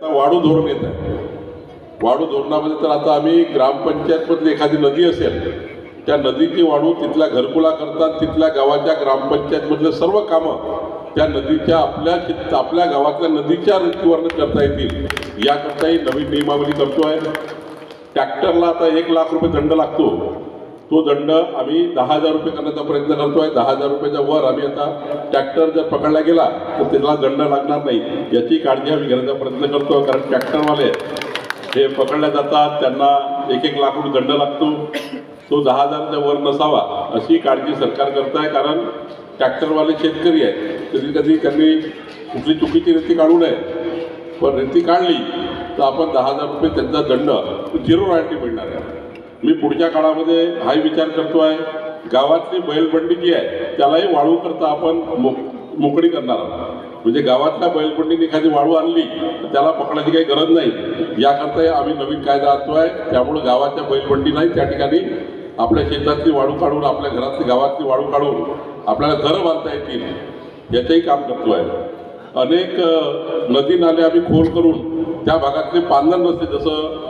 आता वाढू धोरण येत आहे. वाढू धोरणामध्ये तर आता आम्ही ग्रामपंचायतमधली एखादी नदी असेल त्या नदीची वाढू तिथल्या घरकुला करतात तिथल्या गावाच्या ग्रामपंचायतमधले सर्व कामं त्या नदीच्या आपल्या चित्त आपल्या गावातल्या नदीच्या रीतीवरनं करता येतील याकरताही नवीन नियमावली करतो आहे ट्रॅक्टरला आता एक लाख रुपये दंड लागतो. तो दंड आम्ही दहा हजार रुपये करण्याचा प्रयत्न करतो आहे दहा हजार रुपयाच्या वर आम्ही आता ट्रॅक्टर जर पकडला गेला तर त्याला दंड लागणार नाही. याची काळजी आम्ही घेण्याचा प्रयत्न करतो कारण ट्रॅक्टरवाले हे पकडल्या जातात त्यांना एक एक लाख रुपये दंड लागतो. तो दहा हजारच्या वर नसावा अशी काळजी सरकार करत आहे कारण ट्रॅक्टरवाले शेतकरी आहेत. कधी कधी त्यांनी कुठली चुकीची रेती काढू नये. पण रेती काढली तर आपण दहा हजार रुपये त्यांचा दंड झिरो रॉयल्टी मिळणार आहे. मी पुढच्या काळामध्ये हाही विचार करतो आहे गावातली बैलबंडी जी आहे त्यालाही वाळू करता आपण मोक मोकळी करणार आहोत. म्हणजे गावातल्या बैलबंडीने एखादी वाळू आणली तर त्याला पकडायची काही गरज नाही. याकरता आम्ही नवीन कायदा आणतो आहे त्यामुळं गावाच्या बैलबंडी नाही त्या ठिकाणी आपल्या शेतातली वाळू काढून आपल्या घरातली गावातली वाळू काढून आपल्याला घरं बांधता येतील. याचंही काम करतो आहे अनेक नदी नाले आम्ही खोल करून त्या भागातले पांधन रस्ते जसं